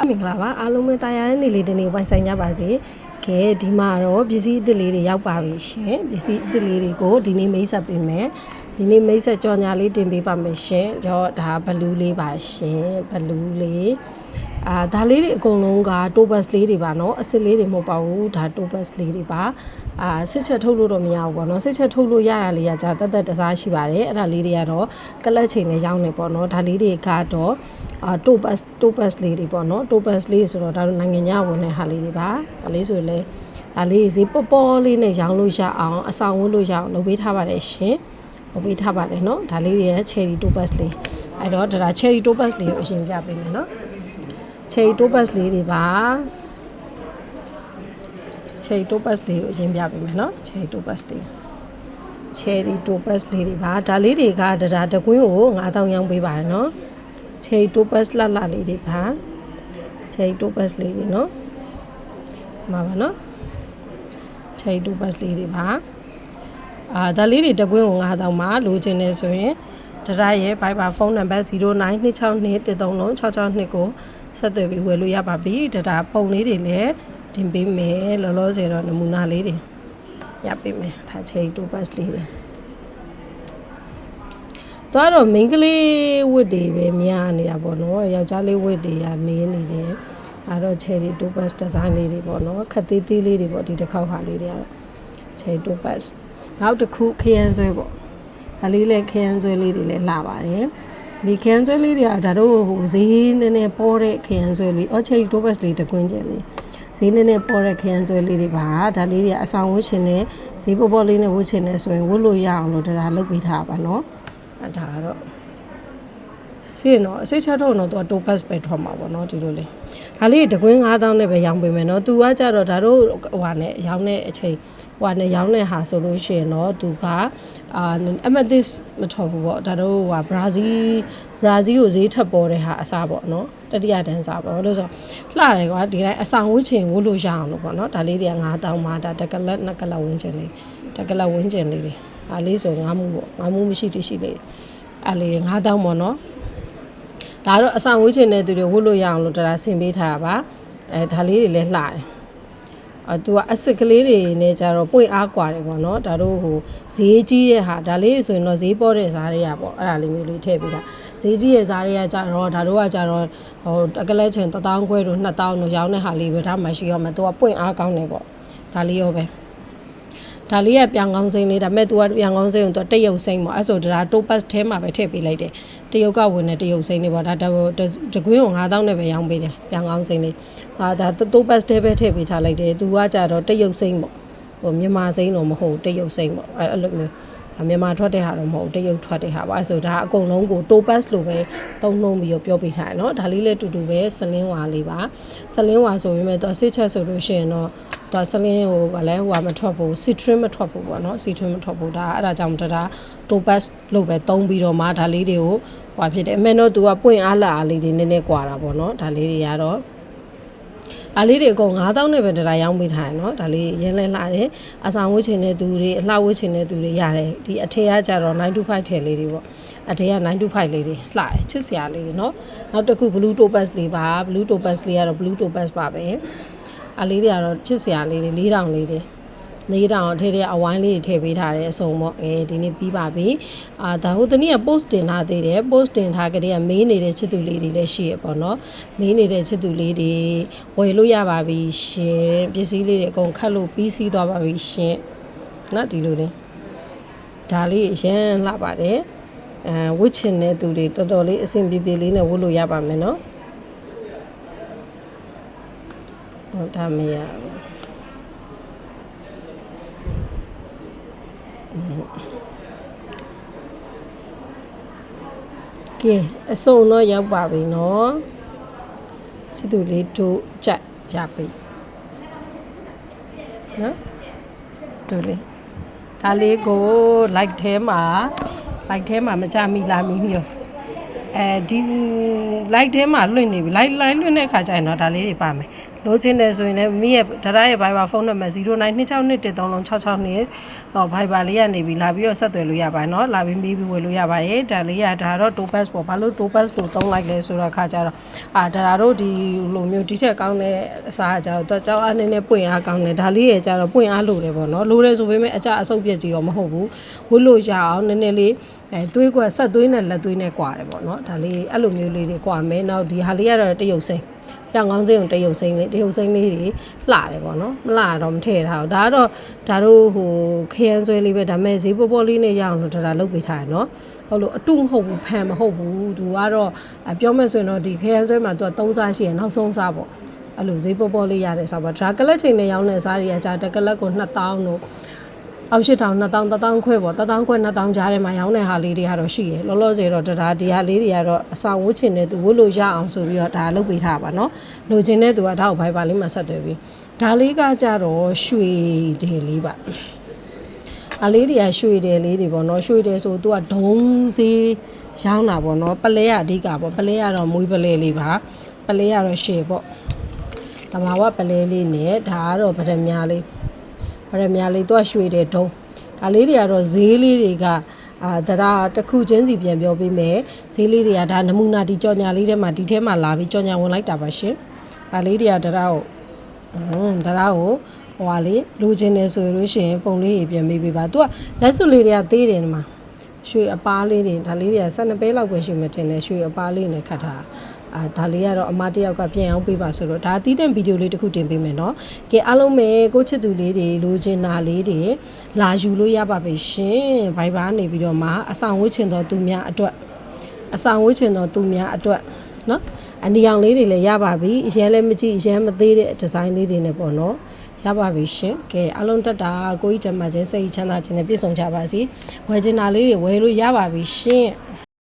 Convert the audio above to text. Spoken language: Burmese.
အမင်္ဂလာပါအားလုံးပဲတာယာတဲ့နေ့လေးတစ်နေ့ဝိုင်းဆိုင်ကြပါစေကဲဒီမှာတော့ပစ္စည်းအသစ်လေးတွေရောက်ပါပြီရှင်ပစ္စည်းအသစ်လေးတွေကိုဒီနေ့မိတ်ဆက်ပေးမယ်ဒီနေ့မိတ်ဆက်ကြော်ညာလေးတင်ပေးပါမယ်ရှင်တော့ဒါဘလူးလေးပါရှင်ဘလူးလေး အာဒါလေးတွေအကုန်လုံးက toe bus လေးတွေပါနော်အစစ်လေးတွေမဟုတ်ပါဘူးဒါ toe bus လေးတွေပါအာစစ်ချက်ထုတ်လို့တော့မရဘူးပေါ့နော်စစ်ချက်ထုတ်လို့ရတာလေးကကြာတက်တက်တစားရှိပါတယ်အဲ့ဒါလေးတွေကတော့ကလတ်ချိန်နဲ့ရောင်းနေပေါ့နော်ဒါလေးတွေကတော့အာ toe bus toe bus လေးတွေပေါ့နော် toe bus လေးဆိုတော့ဒါနိုင်ငံခြားဝင်တဲ့ဟာလေးတွေပါဒါလေးဆိုရင်လည်းဒါလေးဈေးပေါပေါလေးနဲ့ရောင်းလို့ရအောင်အဆောင်ဝတ်လို့ရအောင်လုပ်ပေးထားပါတယ်ရှင်လုပ်ပေးထားပါတယ်နော်ဒါလေးတွေရဲ့ cherry toe bus လေးအဲ့တော့ဒါ cherry toe bus လေးကိုအရင်ပြပေးမယ်နော် ချိန်တိုးပတ်လေးတွေပါချိန်တိုးပတ်လေးကိုအရင်ပြပေးမယ်နော်ချိန်တိုးပတ်လေး cherry topaz လေးတွေပါဒါလေးတွေကဒါဒါတကွင်းကို9000ရောင်းပေးပါတယ်နော် cherry topaz လှလှလေးတွေပါ cherry topaz လေးတွေနော်မှာပါနော် cherry topaz လေးတွေပါအာဒါလေးတွေတကွင်းကို9000မှာလိုချင်နေဆိုရင်ဒါဒါရဲ့ Viber ဖုန်းနံပါတ်092621336629ကို ဆက်သွယ်ပြီးဝယ်လို့ရပါပြီတဒါပုံလေးတွေလည်းတင်ပေးမယ်လောလောဆယ်တော့နမူနာလေးတွေရပေးမယ်ဒါ cherry topaz လေးတွေတော့တော့ main ကလေးဝတ်တွေပဲများနေတာပေါ့နော်ယောက်ျားလေးဝတ်တွေကနေနေတယ်အဲ့တော့ cherry topaz design လေးတွေပေါ့နော်ခက်သေးသေးလေးတွေပေါ့ဒီတစ်ခေါက်ဟာလေးတွေကတော့ cherry topaz နောက်တစ်ခုခရမ်းဆွဲပေါ့ဒါလေးလည်းခရမ်းဆွဲလေးတွေလည်းလာပါတယ် ဒီခရမ်းဆွဲလေးတွေကဒါတို့ဟိုဈေးနည်းနည်းပေါ်တဲ့ခရမ်းဆွဲလေးအော် cherry topaz လေးတကွင်းကျင်လေးဈေးနည်းနည်းပေါ်တဲ့ခရမ်းဆွဲလေးတွေပါဒါလေးတွေအဆောင်ဝတ်ချင်တဲ့ဈေးပေါ်ပေါ်လေးနဲ့ဝတ်ချင်တဲ့ဆိုရင်ဝတ်လို့ရအောင်လို့ဒါလုပ်ပေးထားပါနော်အဲဒါကတော့ စီရင်တော့အစိတ်ချတော့တော့သူကတိုပတ်ပဲထွက်မှာပေါ့နော်ဒီလိုလေဒါလေးတကွင်း9000နဲ့ပဲရောင်းပေးမယ်နော်သူကကြတော့ဒါတို့ဟိုဟာနဲ့ရောင်းတဲ့အချိန်ဟိုဟာနဲ့ရောင်းတဲ့ဟာဆိုလို့ရှိရင်တော့သူကအာအမက်သစ်မထွက်ဘူးပေါ့ဒါတို့ဟိုဟာဘရာဇီးဘရာဇီးကိုဈေးထပ်ပေါ်တဲ့ဟာအစားပေါ့နော်တတိယတန်းစားပေါ့လို့ဆိုလှတယ်ကွာဒီတိုင်းအဆောင်ဝှချင်ဝှလို့ရအောင်လို့ပေါ့နော်ဒါလေးတွေက9000မှာဒါတကလက်နှစ်ကလက်ဝင်းချင်လေးတကလက်ဝင်းချင်လေးတွေဒါလေးဆိုငါးမှုပေါ့ငါးမှုမရှိတိရှိလေးအဲ့လေး9000ပေါ့နော် ဒါတော့အဆောင်ဝေးချင်တဲ့သူတွေဝတ်လို့ရအောင်လို့ဒါဆင်ပေးထားတာပါအဲဒါလေးတွေလည်းလှတယ်အဲသူကအစစ်ကလေးတွေနဲ့ကြတော့ပွင့်အားကွာတယ်ပေါ့နော်ဒါတို့ဟိုဈေးကြီးတဲ့ဟာဒါလေးဆိုရင်တော့ဈေးပေါ်တဲ့ဈာတွေကပေါ့အဲ့ဒါလေးမျိုးလေးထည့်ပေးတာဈေးကြီးရဲ့ဈာတွေကကြတော့ဒါတို့ကကြတော့ဟိုတကလက်ချင်1000ခွဲတို့2000တို့ရောင်းတဲ့ဟာလေးပဲဒါမှရှိရောမယ်သူကပွင့်အားကောင်းတယ်ပေါ့ဒါလေးရောပဲ ဒါလေးကပြန်ကောင်းစိမ့်လေးဒါမဲ့ तू ကပြန်ကောင်းစိမ့်ကို तू တရုပ်စိမ့်ပေါ့အဲ့ဆိုဒါတိုပတ်ထဲမှာပဲထည့်ပေးလိုက်တယ်တရုပ်ကဝင်တဲ့တရုပ်စိမ့်လေးပေါ့ဒါတကွင်းကို9000နဲ့ပဲရောင်းပေးတယ်ပြန်ကောင်းစိမ့်လေးဟာဒါတိုပတ်ထဲပဲထည့်ပေးထားလိုက်တယ် तू ကကြတော့တရုပ်စိမ့်ပေါ့ဟိုမြန်မာစိမ့်တော့မဟုတ်တရုပ်စိမ့်ပေါ့အဲ့လိုမျိုး မြန်မာထွက်တဲ့ဟာတော့မဟုတ်တရုတ်ထွက်တဲ့ဟာပါအဲဆိုဒါအကုန်လုံးကိုတိုပတ်လို့ပဲသုံးနှုံးပြီးတော့ပြောပေးထားတယ်เนาะဒါလေးလည်းတူတူပဲဆလင်းဝါလေးပါဆလင်းဝါဆိုရင်မဲ့သူစစ်ချက်ဆိုလို့ရှိရင်တော့သူဆလင်းဟိုဗာလဲဟိုမထွက်ဘူးစီထရင်းမထွက်ဘူးပေါ့เนาะစီထရင်းမထွက်ဘူးဒါအဲ့ဒါကြောင့်ဒါတိုပတ်လို့ပဲသုံးပြီးတော့မှဒါလေးတွေကိုဟိုဖြစ်တယ်အမေတော့သူကပွင့်အားလာအားလေးတွေနည်းနည်းကွာတာပေါ့เนาะဒါလေးတွေကတော့ ဒါလေးတွေအကုန်9000နဲ့ပဲတရာရောင်းပေးထားတယ်နော်ဒါလေးရင်းလဲလာတယ်အဆောင်ဝှေ့ချင်တဲ့သူတွေအလှဝှေ့ချင်တဲ့သူတွေရတယ်ဒီအထက်ကကြတော့9 to 5ထည်လေးတွေပေါ့အထက်က9 to 5လေးတွေလှတယ်ချစ်စရာလေးတွေနော်နောက်တစ်ခု blue topaz လေးပါ blue topaz လေးကတော့ blue topaz ပါပဲအလေးတွေကတော့ချစ်စရာလေးတွေ4000လေးတွေ နေတောင်ထဲထဲအဝိုင်းလေးထည့်ပေးထားတယ်အစုံပေါ့အဲဒီနေ့ပြီးပါပြီအာဒါဟိုတနည်းက post တင်ထားသေးတယ် post တင်ထားကြတဲ့မေးနေတဲ့ချစ်သူလေးတွေလည်းရှိရပေါ့နော်မေးနေတဲ့ချစ်သူလေးတွေဝယ်လို့ရပါပြီရှင်ပစ္စည်းလေးတွေအကုန်ခတ်လို့ပြီးစီးသွားပါပြီရှင်နော်ဒီလိုလေးဒါလေးအရင်လှပါတယ်အဲဝစ်ချင်တဲ့သူတွေတော်တော်လေးအဆင်ပြေပြေလေးနဲ့ဝတ်လို့ရပါမယ်နော်ဟောဒါမရဘူး ကဲအစုံတော့ရောက်ပါပြီနော်ချစ်သူလေးတို့ကြက်ရပြီနော်တို့လေးဒါလေးကို like ထဲမှာ like ထဲမှာမကြမိလားမိမျိုးအဲဒီ like ထဲမှာလွင့်နေပြီ like like လွင့်တဲ့ခါကျရင်တော့ဒါလေးတွေပါမယ် လိုချင်တယ်ဆိုရင်လည်းမိရဲ့ဒါရရဲ့ Viber ဖုန်းနံပါတ်0926213662ဟော Viber လေးကနေပြီးလာပြီးတော့ဆက်သွယ်လို့ရပါတယ်เนาะလာပြီးမေးပြီးဝယ်လို့ရပါတယ်ဒါလေးကဒါတော့ Topaz ပေါ့ဘာလို့ Topaz ကိုသုံးလိုက်လဲဆိုတော့ခါကြတော့အာဒါတို့ဒီလိုမျိုးဒီထက်ကောင်းတဲ့အစားအကြောတော့ကြောက်အားနည်းနည်းပွင့်အားကောင်းတယ်ဒါလေးရဲ့ကြတော့ပွင့်အားလိုတယ်ပေါ့เนาะလိုတယ်ဆိုပေမဲ့အကြအဆုပ်ပြက်ကြီးရောမဟုတ်ဘူးဝတ်လို့ရအောင်နည်းနည်းလေးအဲသွေးကွက်ဆက်သွေးနဲ့လက်သွေးနဲ့ကွာတယ်ပေါ့เนาะဒါလေးအဲ့လိုမျိုးလေးတွေကွာမယ်နောက်ဒီဟာလေးကတော့တရုတ်စိမ့် ပြောင်ကောင်းစင်းကိုတရုတ်စိမ့်လေးတရုတ်စိမ့်လေးတွေလှတယ်ပေါ့နော်မလှတော့မထည့်ထားဘူးဒါကတော့ဒါတို့ဟိုခရမ်းဆွဲလေးပဲဒါမဲ့ဈေးပေါ်ပေါ်လေးနဲ့ရအောင်လို့ဒါဒါလုပ်ပေးထားရနော်ဟုတ်လို့အတုမဟုတ်ဘူးဖန်မဟုတ်ဘူးသူကတော့အပြောမဲ့ဆိုရင်တော့ဒီခရမ်းဆွဲမှာသူက3စားရှိရနောက်ဆုံးစားပေါ့အဲ့လိုဈေးပေါ်ပေါ်လေးရတဲ့စားပါဒါကလက်ချိန်နဲ့ရောင်းတဲ့စားတွေကကြာတကလက်ကို2000တို့ အောက်ရှိတောင်2000 1000ခွဲပေါ့1000ခွဲ2000ကြားထဲမှာရောင်းတဲ့ဟာလေးတွေကတော့ရှိရလောလောဆယ်တော့ဒါဒီဟာလေးတွေကတော့အဆောင်ဝတ်ချင်တဲ့သူဝတ်လို့ရအောင်ဆိုပြီးတော့ဒါလုပ်ပေးထားပါเนาะလိုချင်တဲ့သူကဒါကိုဘိုင်ပါလေးမှာဆက်သွယ်ပြီးဒါလေးကကြတော့ရွှေတယ်လေးပါအလေးတွေကရွှေတယ်လေးတွေပေါ့เนาะရွှေတယ်ဆိုသူကဒုံစေးရောင်းတာပေါ့เนาะပလဲကအဓိကပေါ့ပလဲကတော့မွေးပလဲလေးပါပလဲကတော့ရှေပေါ့တဘာဝပလဲလေးနဲ့ဒါကတော့ဗဒမြားလေး ဗရမယာလေးတော့ရွှေတယ်ဒုံဒါလေးတွေကတော့ဈေးလေးတွေကအာဒါတစ်ခုချင်းစီပြန်ပြောပေးမယ်ဈေးလေးတွေကဒါနမူနာဒီကြော်ညာလေးထဲမှာဒီထဲမှာလာပြီးကြော်ညာဝင်လိုက်တာပါရှင်ဒါလေးတွေကဒါတော့อืมဒါတော့ဟိုဟာလေးလိုချင်တယ်ဆိုလို့ရှိရင်ပုံလေးတွေပြန်မေးပေးပါသူကလက်စွပ်လေးတွေကသေးတယ်ဒီမှာရွှေအပားလေးတွေဒါလေးတွေက12ပဲလောက်ပဲရှိမှတင်တယ်ရွှေအပားလေးနဲ့ခတ်ထား အာဒါလေးကတော့အမတယောက်ကပြန်အောင်ပေးပါဆိုတော့ဒါအသီးသန့်ဗီဒီယိုလေးတစ်ခုတင်ပေးမယ်နော်ကဲအားလုံးပဲကိုချစ်သူလေးတွေလိုချင်တာလေးတွေလာယူလို့ရပါပြီရှင်ဘိုင်ဘာနေပြီးတော့မှအဆောင်ဝှေ့ချင်တော်သူများအတွက်အဆောင်ဝှေ့ချင်တော်သူများအတွက်နော်အနီရောင်လေးတွေလည်းရပါပြီအရင်လည်းမကြည့်အရင်မသေးတဲ့ဒီဇိုင်းလေးတွေနဲ့ပေါ့နော်ရပါပြီရှင်ကဲအလုံးတက်တာကိုကြီးတမချင်းစိတ်ချမ်းသာခြင်းနဲ့ပြည့်စုံကြပါစေဝယ်ချင်တာလေးတွေဝယ်လို့ရပါပြီရှင်